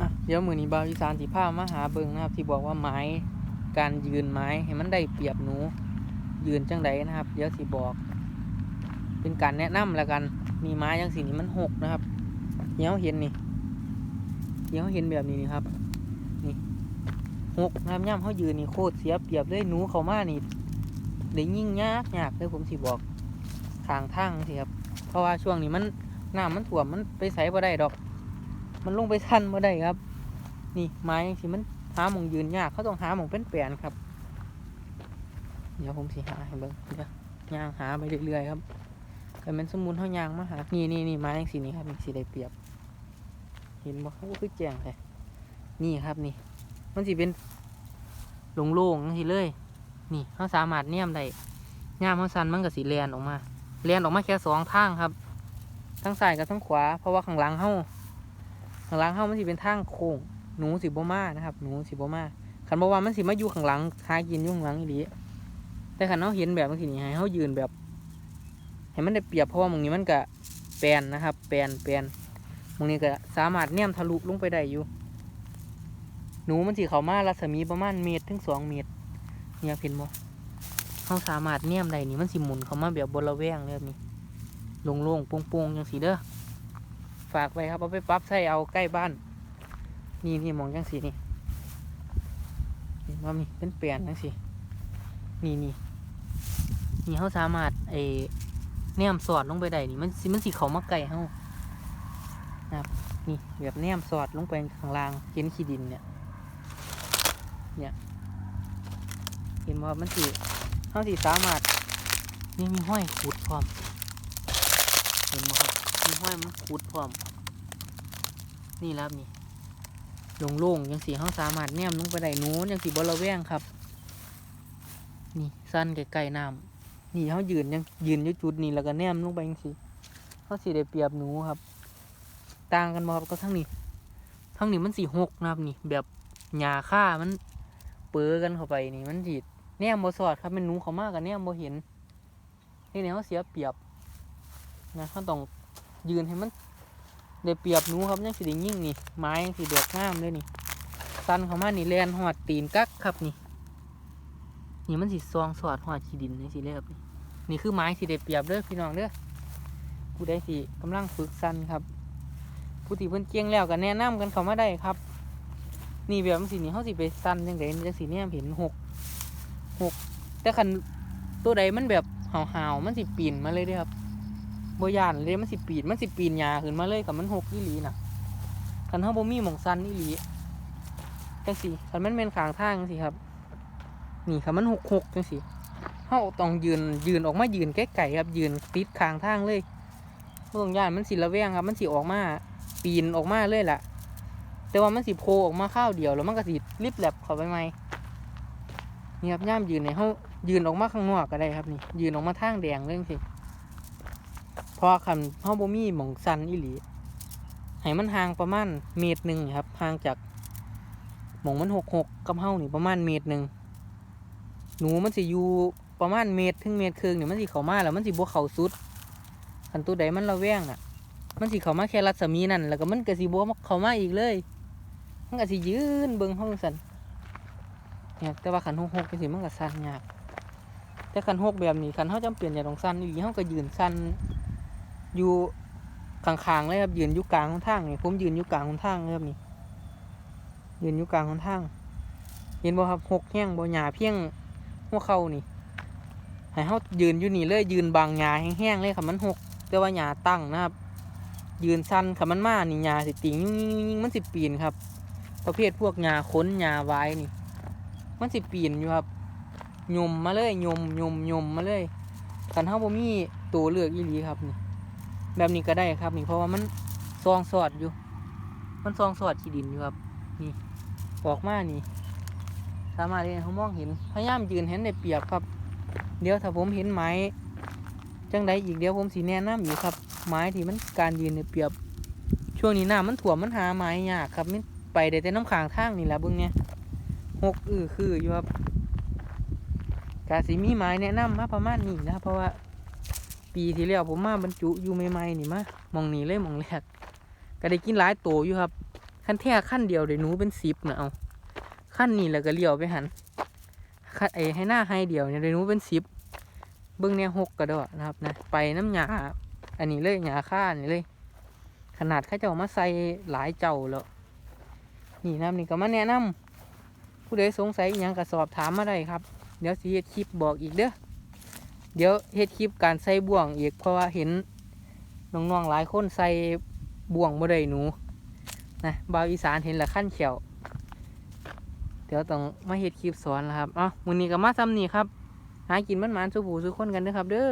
อะเดี๋ยวมือนี้บาวอีสานสิพามาหาเบิงนะครับ ที่บอกว่าไม้การยืนไม้ให้มันได้เปรียบหนู ยืนจังไดนะครับ เดี๋ยวสิบอก เป็นการแนะนำแล้วกันมีไม้ยังสีนี้มันหกนะครับเดี๋ยวเห็นนี่เดี๋ยวเห็นแบบนี้นี่ครับ นี่หกนะครับย่ำเขายืนนี่โคตรเสียเปรียบเลยหนูเขามานี่ได้ยิ่งยากยากเลยผมสิบอกทางทางสิครับ เพราะว่าช่วงนี้มันน้ำมันถ่วมมันไปใส่บ่ได้ดอก มันลงไปทันบ่ได้ครับ นี่ไม้สิมันหาหมองยืนยากเขาต้องหาหมองเป็นแปลนครับ เดี๋ยวผมสิหาให้เบิ่งเดี๋ยวย่างหาไปเรื่อยๆครับก็เป็นสมุนเท่ายางมาหานี่นี่นี่ไม้ยังสีนี้ครับสีได้เปรียบ เห็นบ่เขาคือแจงเลยนี่ครับนี่ มันสิเป็นโล่งๆจังซี่เลย นี่เขาสามารถเนี่ยมได้ย่ามเขาสันมันก็สีแลนออกมาแลนออกมาแค่สองทางครับ ทั้งซ้ายกับทั้งขวา เพราะว่าข้างหลังเขาางหลังเขามันสิเป็นทางโค้งหนูสิบมานะครับหนูสิบมาคันบอกว่ามันสิมาอยู่ข้างหลังหากินอยู่ข้างหลังอีหลีแต่คันเขาเห็นแบบมันสินี่ให้เขายืนแบบให้มันได้เปรียบเพราะว่ามองนี้มันก็แปลนนะครับแปลนแปลนมองนี้ก็สามารถเนี่ยมทะลุลงไปได้อยู่ หนูมันสิเข้ามารัศมีประมาณเมตรถึงสองเมตรเนี่ยเห็นบ่เขาสามารถเนี่ยมได้นี่มันสิหมุนเข้ามาแบบบนระแวงเลยบบนี้โล่งๆโป่งๆจังสีเด้อ ฝากไว้ครับเอาไปปรั๊บใส่เอาใกล้บ้าน นี่นี่มองจังสีนี่นี่ว่ามีเป็นเปลี่ยนจังสีนี่นี่นี่เขาสามารถไอ้แนมสอดลงไปได้นี่มันมันสีเขามาไก่เขานะครับนี่แบบแนมสอดลงไปข้างล่างเห็นขี้ดินเนี่ยเนี่ยเห็นว่ามันสีเขาสีสามารถนี่มีห้อยขูดพร้อม เห็นไหมครับมี ห้อยมันขุดพร้อม นี่แล้วนี่โล่งๆยังสีเขาสามารถแนมลงไปได้หนูยังสีบระแวงครับ นี่สั้นไกลๆน้ำนี่เขายืนยังยืนอยู่จุดนี้แล้วก็แนมลงไปยังสีเขาสีได้เปรียบหนูครับ ต่างกันบ่ครับก็ทั้งนี้ทั้งนี้มันสีหกนะครับนี่ แบบหญ้าค่ามันเปื้อกันเข้าไปนี่มันสีแนมบ่สอดครับเป็นหนูเขามากกับแนมบ่เห็นนี่เนี่ยเขาเสียเปรียบนะเขาต้อง ยืนให้มันได้เปรียบหนูครับยังสิได้ยิ่งนี่ไม้ยังสิเดือดงามเลยนี่สันเขามานี่แลนหอดตีนกักครับนี่นี่มันสิซองสอดหอดขี้ดินนี่สิเลยครับนี่นี่คือไม้สิได้เปรียบเด้อพี่น้องเด้อผู้ใดสิกำลังฝึกสันครับ ผู้ที่เพิ่นเก่งแล้วก็แนะนำกันเข้ามาได้ครับ นี่แบบมันสินี่เขาสิไปสันยังไงจังสิเนี่ยเห็นหกหกแต่คันตัวใดมันแบบห่าวๆมันสิปีนมาเลยเด้อครับ บ่ยานเลยมันสิปีนมันสิปีนหญ้าขึ้นมาเลยกับมันหกอีหลีน่ะคันเฮาบ่มีหม่องซันอีหลีจังซี่คันมันเป็นขางทางจังซี่ครับ นี่คันมันหกหกจังซี่เฮาต้องยืนยืนออกมายืนใกล้ๆครับ ยืนติดขางทางเลยบ่ต้องย่านมันสิระแวงครับ มันสิออกมา ปีนออกมาเลยล่ะ แต่ว่ามันสิโผล่ออกมาข้าวเดียวแล้วมันก็สิริบแลบเข้าไปใหม่นี่ครับย่ามยืนเนี่ยเฮายืนออกมาข้างนอกก็ได้ครับนี่ ยืนออกมาทางแดงเลยจังซี่ เพอคันเฮาบ่มีหม่องสันอีหลีให้มันห่างประมาณเมตรหนึ่งครับห่างจากหม่องมันหกหกกับเฮานี่ประมาณเมตรหนึ่งหนูมันสิอยู่ประมาณเมตรถึงเมตรครึ่งนี่มันสิเข้ามาแล้วมันสิบ่เข้าสุดคันตัวใดมันระแวงอะ มันสิเข้ามาแค่รัศมีนั่นแล้วก็มันก็สิบ่เข้ามาอีกเลย มันก็สิยืนเบิ่งเฮาสั่นเนี่ยแต่ว่าคันหกหกจังซี่มันก็สั่นยากแต่คันหกแบบนี้คันเฮาจำเป็นอย่าต้องสั่นอีหลีเฮาก็ยืนสั่น อยู่ข้างๆเลยครับยืนอยู่กลางหนทางนี่ผมยืนอยู่กลางหนทางเลยครับนี่ยืนอยู่กลางหนทางเห็นบ่ครับหกแห้งบ่หญ้าเพียงหัวเข่านี่ให้เฮายืนอยู่นี่เลยยืนบางหญ้าแห้งๆเลยครับมันหกแต่ว่าหญ้าตั้งนะครับ ยืนสั้นครับมันมานี่หญ้าสิติงยิ่งๆมันสิปีนครับ ประเภทพวกหญ้าขนหญ้าไว้นี่ มันสิปีนอยู่ครับยมมาเลยยมยมยมมาเลยคันเฮาบ่มีตัวเลือกอีหลีครับนี่ แบบนี้ก็ได้ครับ นี่เพราะว่ามันซองสอดอยู่ มันซองสอดขี้ดินอยู่ครับนี่ออกมานี่ สามารถที่เขามองเห็นพยายามยืนเห็นได้เปียบครับ เดี๋ยวถ้าผมเห็นไม้จังใดอีกเดี๋ยวผมสีแนะนำอยู่ครับ ไม้ที่มันการยืนได้เปียบช่วงนี้น้ำมันถ่วมมันหาไม้ยากครับมันไปได้แต่น้ำค้างทางนี่แหละเบิ้งเนี่ยหกอือคืออยู่ครับกาสีมีไม้แนะนำมาประมาณนี้นะครับเพราะว่า ปีที่แล้วผมมาบรรจุอยู่ใหม่ๆนี่มาหมองนี้เลยหมองแรกก็ได้กินหลายโตอยู่ครับคันแท้ขั้นเดียวเดี๋ยวหนูเป็นสิบนะเอาขั้นนี้แล้วก็เลี้ยวไปหันคันไอ้ให้หน้าให้เดียวเนี่ยเดี๋ยวหนูเป็นสิบเบิ้องเนี่ยหกกระโดดนะครับนะไปน้ำหยาอันนี้เลยหยาค่านี่เลย ขนาดข้าเจ้ามาใส่หลายเจ้าแล้วนี่นะครับนี่ก็มาแนะนำผู้ใดสงสัยอิหยังก็สอบถามมาได้ครับ เดี๋ยวสิเฮ็ดคลิปบอกอีกเด้อ เดี๋ยวเฮ็ดคลิปการใส่บ่วงอีกเพราะว่าเห็นน้องๆหลายคนใส่บ่วงบ่ได้หนูนะบาวอีสานเห็นละขั้นเขียวเดี๋ยวต้องมาเฮ็ดคลิปสอนแล้วครับ เอ้ามื้อนี้ก็มาซ้ำนี่ครับ หากินมันหมานสุผูสุคนกันเด้อครับเด้อ